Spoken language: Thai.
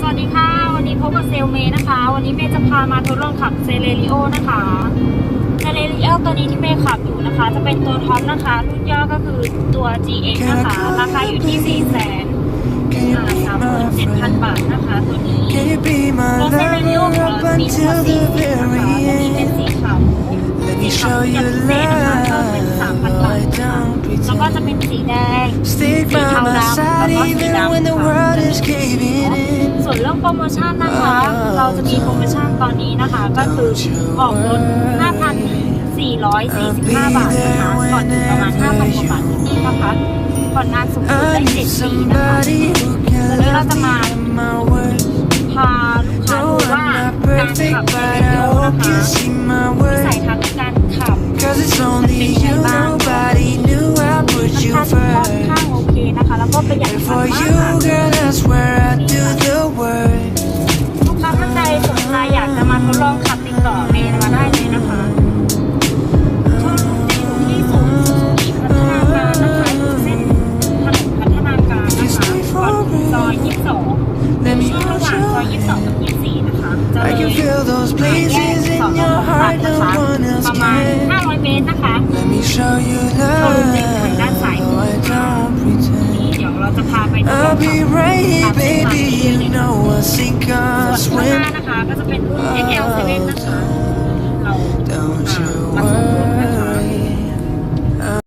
สวัสดีค่ะ วันนี้พบกับเซลเมย์นะคะ วันนี้เมย์จะพามาทดลองขับเซเลริโอนะคะเซเลริโอตัวนี้ที่เมย์ขับอยู่นะคะ จะเป็นตัวท็อปนะคะ รุ่นย่อก็คือตัว GX นะคะ ราคาอยู่ที่4 0 0 0 0 37,000บาทนะคะ ตัวนี้ Can you be my ตัวเซเลริโอของ lover เรามีทั้งหม until ดสี่ the สีนะคะ very ตัวนี้เป็น end? สีขาว Let สี me ขาว show ที่ you จะพิเศษนะคะก็เป็น3,000บาท love. นะคะ Don't แล้วก็จะ pretend. เป็นสีแดง Stick สี by เทา my ดำ side แล้วก็สี even ดำ when the ค่ะ โปรโมชั่นนะคะ เราจะมีโปรโมชั่นตอนนี้นะคะ ก็คือออกรถ 5,445 บาทนะคะ ก่อนถึงประมาณ 5,000กว่าบาทนิดๆนะคะผ่อนนานสูงสุด I ได้ need 7ปีนะคะ somebody who can Pero la tama- love me my words. พาลูกค้า No, ดู I'm ว่า not การ perfect, ขับเซ but เล I โอ hope นะคะ you see my วิสัย words. ทัศน์ในการขับ Cause it's only you, nobody knew I put มัน you ค่อนข้าง first. โอเคนะคะ แล้วก็ประหยัด And น้ำมัน for มาก you, ค่ะ ช่วงระห hold ว่างซอย you. 22กับ24นะคะจะเล I ย can feel those แยก blazes สอน in อ your ของตัด heart, นะ no คะ one else ประมาณ can. 500เมตรนะคะ Let me show you love. I don't นี่ pretend. เดี๋ยวเราจะพาไปทดลอง I'll ขับ be right here, baby. You know I'll sink ส่ or วนข้างห swim. น้านะคะก็จะเป็นรุ่น XL7 นะคะ